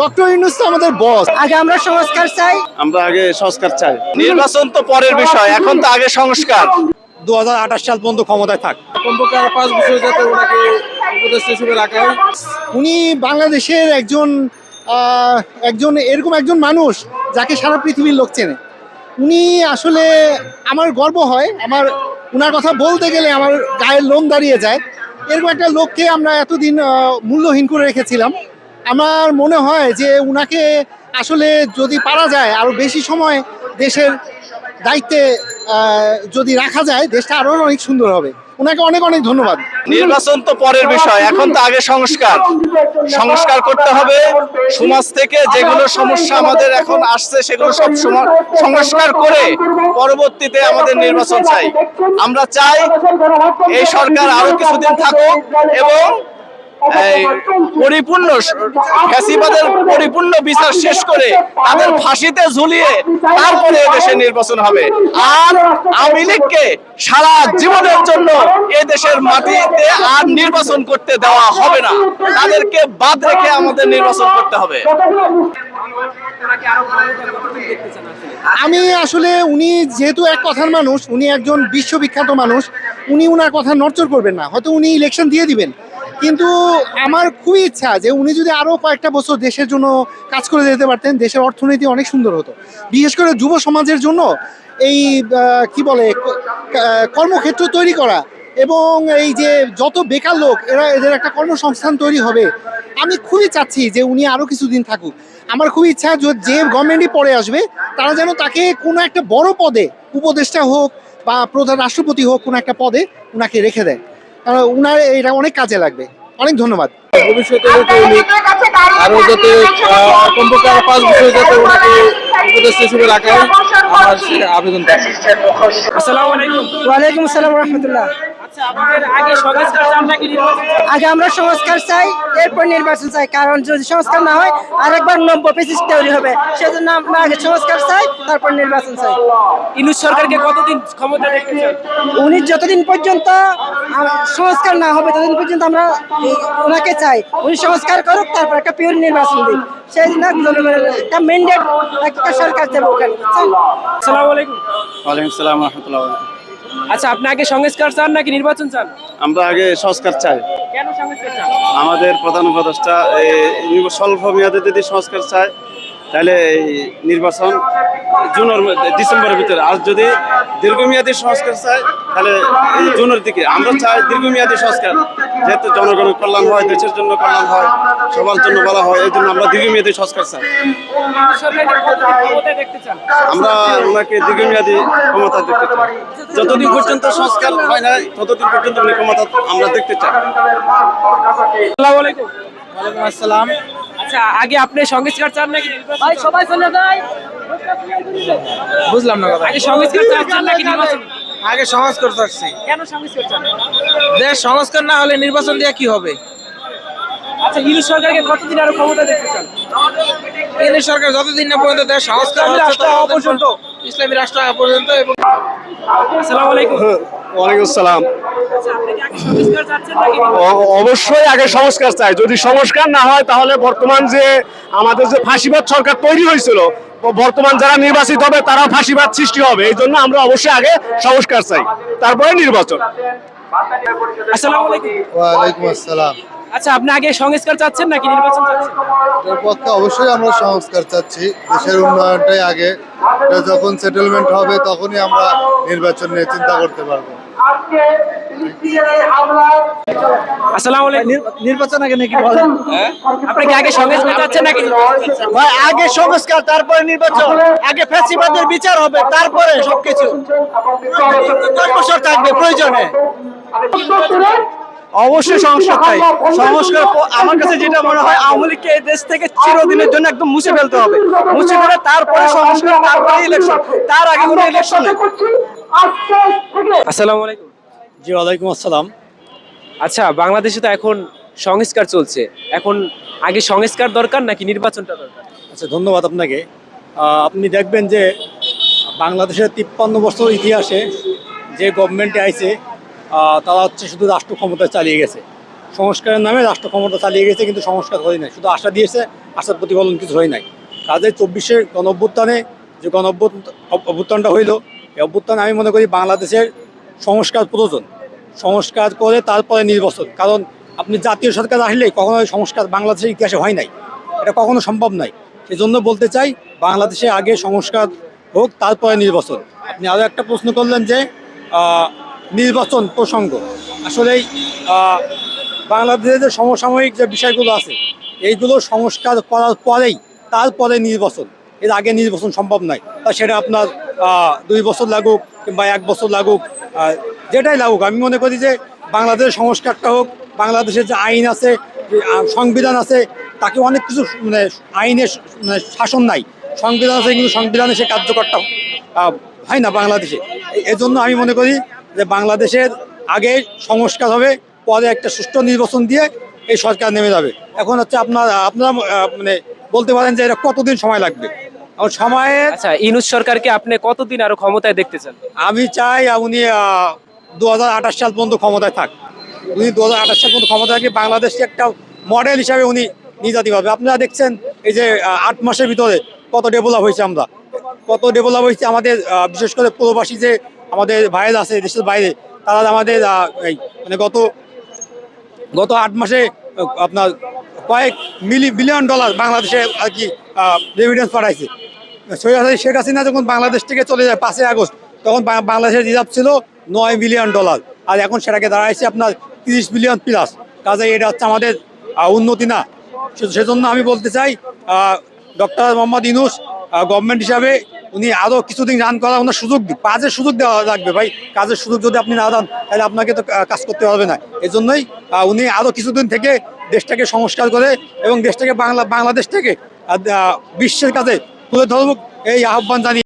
Doctor Yunus তো আমাদের বস আগে আমরা সংস্কার চাই। আমরা আগে সংস্কার চাই। নির্বাচন তো পরের বিষয় এখন তো আগে সংস্কার। দু সাল পর্যন্ত ক্ষমতায় থাক। কমপক্ষে আর পাঁচ বছর যাতে ওনাকে উপদেষ্টা হিসেবে রাখা হয়। উনি বাংলাদেশের একজন একজন এরকম একজন মানুষ যাকে সারা পৃথিবীর লোক চেনে। উনি আসলে আমার গর্ব হয় আমার উনার কথা বলতে গেলে আমার গায়ের লোম দাঁড়িয়ে যায়। এরকম একটা লোককে আমরা এতদিন মূল্যহীন করে রেখেছিলাম। আমার মনে হয় যে উনাকে আসলে যদি পারা যায় আরও বেশি সময় দেশের দায়িত্বে যদি রাখা যায়, দেশটা আরও অনেক সুন্দর হবে। ওনাকে অনেক অনেক ধন্যবাদ। নির্বাচন তো পরের বিষয়, এখন তো আগে সংস্কার। সংস্কার করতে হবে। সমাজ থেকে যেগুলো সমস্যা আমাদের এখন আসছে, সেগুলো সব সংস্কার করে পরবর্তীতে আমাদের নির্বাচন চাই। আমরা চাই এই সরকার আরও কিছুদিন থাকুক এবং পরিপূর্ণ ফ্যাসিবাদের পরিপূর্ণ বিচার শেষ করে তাদের ফাঁসিতে ঝুলিয়ে তারপরে দেশে নির্বাচন হবে। আর আওয়ামী লীগকে সারা জীবনের জন্য এ দেশের মাটিতে আর নির্বাচন করতে দেওয়া হবে না। তাদেরকে বাদ রেখে আমাদের নির্বাচন করতে হবে। আমি আসলে উনি যেহেতু এক কথার মানুষ উনি একজন বিশ্ববিখ্যাত মানুষ উনি উনার কথা নড়চড় করবেন না। হয়তো উনি ইলেকশন দিয়ে দিবেন। কিন্তু আমার খুবই ইচ্ছা যে উনি যদি আরও কয়েকটা বছর দেশের জন্য কাজ করে যেতে পারতেন, দেশের অর্থনীতি অনেক সুন্দর হতো। বিশেষ করে যুব সমাজের জন্য এই কি বলে কর্মক্ষেত্র তৈরি করা এবং এই যে যত বেকার লোক, এরা এদের একটা কর্মসংস্থান তৈরি হবে। আমি খুবই চাচ্ছি যে উনি আরও কিছুদিন থাকুক। আমার খুব ইচ্ছা যে- গভর্নমেন্টই পরে আসবে, তারা যেন তাকে কোনো একটা বড় পদে, উপদেষ্টা হোক বা প্রধান রাষ্ট্রপতি হোক কোনো একটা পদে উনাকে রেখে দেয়। কারণ উনার এটা অনেক কাজে লাগবে। অনেক ধন্যবাদ। ভবিষ্যতে যাতে উনি আরও যাতে কমপক্ষে আর পাঁচ বছর যাতে ওনাকে উপদেষ্টা হিসেবে রাখা হয় আমার আবেদন আসসালামু আলাইকুম। ওয়ালাইকুম আসসালাম রহমতুল্লাহ। আগে আমরা সংস্কার চাই এরপর নির্বাচন চাই কারণ যদি সংস্কার না হয় আরেকবার নব্য পেসিস তৈরি হবে। সেজন্য আমরা আগে সংস্কার চাই তারপর নির্বাচন চাই। ইউনূস সরকারকে কতদিন ক্ষমতা দেখতে উনি যতদিন পর্যন্ত সংস্কার না হবে ততদিন পর্যন্ত আমরা ওনাকে চাই। উনি সংস্কার করুক তারপর একটা পিওর নির্বাচন দিক। সেই জন্য একটা ম্যান্ডেট একটা সরকার দেবো ওখানে। আসসালামু আলাইকুম। ওয়ালাইকুম সালাম রহমতুল্লাহ আচ্ছা আপনি আগে সংস্কার চান নাকি নির্বাচন চান? আমরা আগে সংস্কার চাই। কেন সংস্কার চান? আমাদের প্রধান উপদেষ্টা এই স্বল্প মেয়াদে যদি সংস্কার চায় তাহলে নির্বাচন জুনের ডিসেম্বরের ভিতরে। আর যদি দীর্ঘমেয়াদী সংস্কার চায় তাহলে এই জুনের দিকে। আমরা চাই দীর্ঘমেয়াদী সংস্কার। যেহেতু জনগণের কল্যাণ হয় দেশের জন্য কল্যাণ হয় সবার জন্য বলা হয় এই জন্য আমরা দীর্ঘমেয়াদী সংস্কার চাই। আমরা ওনাকে দীর্ঘমেয়াদী ক্ষমতা দেখতে চাই। যতদিন পর্যন্ত সংস্কার হয় না ততদিন পর্যন্ত উনি ক্ষমতা আমরা দেখতে চাই। আসসালামু আলাইকুম। ওয়ালাইকুম আসসালাম। আচ্ছা আগে আপনি সংস্কার চান নাকি ভাই সবাই চলে যায় বুঝলাম না আগে সংস্কার চান নাকি নির্বাচন? আগে সংস্কার চাচ্ছি। কেন সংস্কার চান? দেশ সংস্কার না হলে নির্বাচন দিয়ে কি হবে? আচ্ছা ইউনূস সরকারকে কতদিন আরও ক্ষমতা দেখতে চান? কেন্দ্র সরকার যতদিন না পর্যন্ত দেশ সংস্কার রাষ্ট্র হওয়া পর্যন্ত। ইসলামী রাষ্ট্র হওয়া পর্যন্ত এবং আসসালামু আলাইকুম। ওয়ালাইকুম সালাম আচ্ছা আপনি কি আগে সংস্কার চাচ্ছেন নাকি নির্বাচন? অ- অবশ্যই আগে সংস্কার চাই। যদি সংস্কার না হয় তাহলে বর্তমান যে আমাদের যে ফাঁসিবাদ সরকার তৈরি হয়েছিল বর্তমান যারা নির্বাচিত হবে তারা ফাঁসিবাদ সৃষ্টি হবে। এই জন্য আমরা অবশ্যই আগে সংস্কার চাই। তারপরে নির্বাচন। ওয়ালাইকুম আসসালাম। আচ্ছা আপনি আগে সংস্কার চাচ্ছেন নাকি নির্বাচন পক্ষে অবশ্যই আমরা সংস্কার চাচ্ছি। দেশের উন্নয়নটাই আগে। যখন সেটেলমেন্ট হবে তখনই আমরা নির্বাচন নিয়ে চিন্তা করতে পারব। আসসালামু আলাইকুম। নির্বাচন আগে নাকি বলেন? আপনি কি আগে সংস্কার চাচ্ছেন নাকি? ভাই আগে সংস্কার তারপরে নির্বাচন। আগে ফ্যাসিবাদের বিচার হবে তারপরে সবকিছু। বছর থাকবে প্রয়োজনে। অবশ্যই সংস্কার চাই। সংস্কার আমার কাছে যেটা মনে হয় আওয়ামী লীগকে এই দেশ থেকে চিরদিনের জন্য একদম মুছে ফেলতে হবে। মুছে ফেলে তারপরে সংস্কার তারপরে ইলেকশন তার আগে কোনো ইলেকশন নেই। আসসালামু আলাইকুম। জি ওয়ালাইকুম আসসালাম। আচ্ছা বাংলাদেশে তো এখন সংস্কার চলছে। এখন আগে সংস্কার দরকার নাকি নির্বাচনটা দরকার? আচ্ছা ধন্যবাদ আপনাকে। আপনি দেখবেন যে বাংলাদেশের তিপ্পান্ন বছর ইতিহাসে যে গভর্নমেন্টে আইছে তারা হচ্ছে শুধু রাষ্ট্র ক্ষমতা চালিয়ে গেছে। সংস্কারের নামে রাষ্ট্র ক্ষমতা চালিয়ে গেছে কিন্তু সংস্কার হয় নাই। শুধু আশা দিয়েছে আশার প্রতিফলন কিছু হয় নাই। কাজে চব্বিশের গণ অভ্যুত্থানে যে গণ অভ্যুত্থান- অভ্যুত্থানটা হইল এই অভ্যুত্থান আমি মনে করি বাংলাদেশের সংস্কার প্রয়োজন। সংস্কার করে তারপরে নির্বাচন। কারণ আপনি জাতীয় সরকার আসলে কখনো সংস্কার বাংলাদেশের ইতিহাসে হয় নাই। এটা কখনো সম্ভব নয় সেজন্য বলতে চাই, বাংলাদেশে আগে সংস্কার হোক, তারপরে নির্বাচন। আপনি আরও একটা প্রশ্ন করলেন যে নির্বাচন প্রসঙ্গ। আসলেই বাংলাদেশের যে সমসাময়িক যে বিষয়গুলো আছে, এইগুলো সংস্কার করার পরেই তারপরে নির্বাচন। এর আগে নির্বাচন সম্ভব নয় তা সেটা আপনার দুই বছর লাগুক কিংবা এক বছর লাগুক যেটাই লাগুক, আমি মনে করি যে বাংলাদেশের সংস্কারটা হোক, বাংলাদেশের যে আইন আছে সংবিধান আছে, তাকে অনেক কিছু মানে আইনের মানে শাসন নাই। সংবিধান আছে, কিন্তু সংবিধানে সে কার্যকরটা হয় না বাংলাদেশে। এজন্য আমি মনে করি যে বাংলাদেশের আগে সংস্কার হবে, পরে একটা সুষ্ঠু নির্বাচন দিয়ে এই সরকার নেমে যাবে। এখন হচ্ছে আপনার, আপনারা মানে বলতে পারেন যে এটা কতদিন সময় লাগবে? সময়ের আচ্ছা ইনুস সরকারকে আপনি কতদিন আরও ক্ষমতায় দেখতে চান? আমি চাই উনি দু সাল পর্যন্ত ক্ষমতায় থাক। উনি দু হাজার আঠাশ সাল পর্যন্ত ক্ষমতায় থাকি বাংলাদেশকে একটা মডেল হিসাবে উনি নিয়ে যেতে পারবে আপনারা দেখছেন এই যে আট মাসের ভিতরে কত ডেভেলপ হয়েছে আমরা। কত ডেভেলপ হয়েছে আমাদের বিশেষ করে প্রবাসী যে আমাদের ভাইয়ের আছে দেশের বাইরে তারা আমাদের মানে গত গত আট মাসে আপনার কয়েক মিলি বিলিয়ন ডলার বাংলাদেশে আর কি রেমিডেন্স পাঠাইছে। সৈয়দ শেখ হাসিনা যখন বাংলাদেশ থেকে চলে যায় পাঁচই আগস্ট, তখন বাংলাদেশের রিজার্ভ ছিল নয় বিলিয়ন ডলার। আর এখন সেটাকে দাঁড়াইছে আপনার তিরিশ বিলিয়ন প্লাস কাজে এটা হচ্ছে আমাদের উন্নতি না। সেজন্য আমি বলতে চাই ডক্টর মোহাম্মদ ইনুস গভর্নমেন্ট হিসাবে উনি আরও কিছুদিন রান করার ওনার সুযোগ কাজের সুযোগ দেওয়া লাগবে ভাই। কাজের সুযোগ যদি আপনি না দেন, তাহলে আপনাকে তো কাজ করতে পারবে না। এই জন্যই উনি আরও কিছুদিন থেকে দেশটাকে সংস্কার করে এবং দেশটাকে বাংলা বাংলাদেশ থেকে বিশ্বের কাছে তুলে ধরব এই আহ্বান জানিয়ে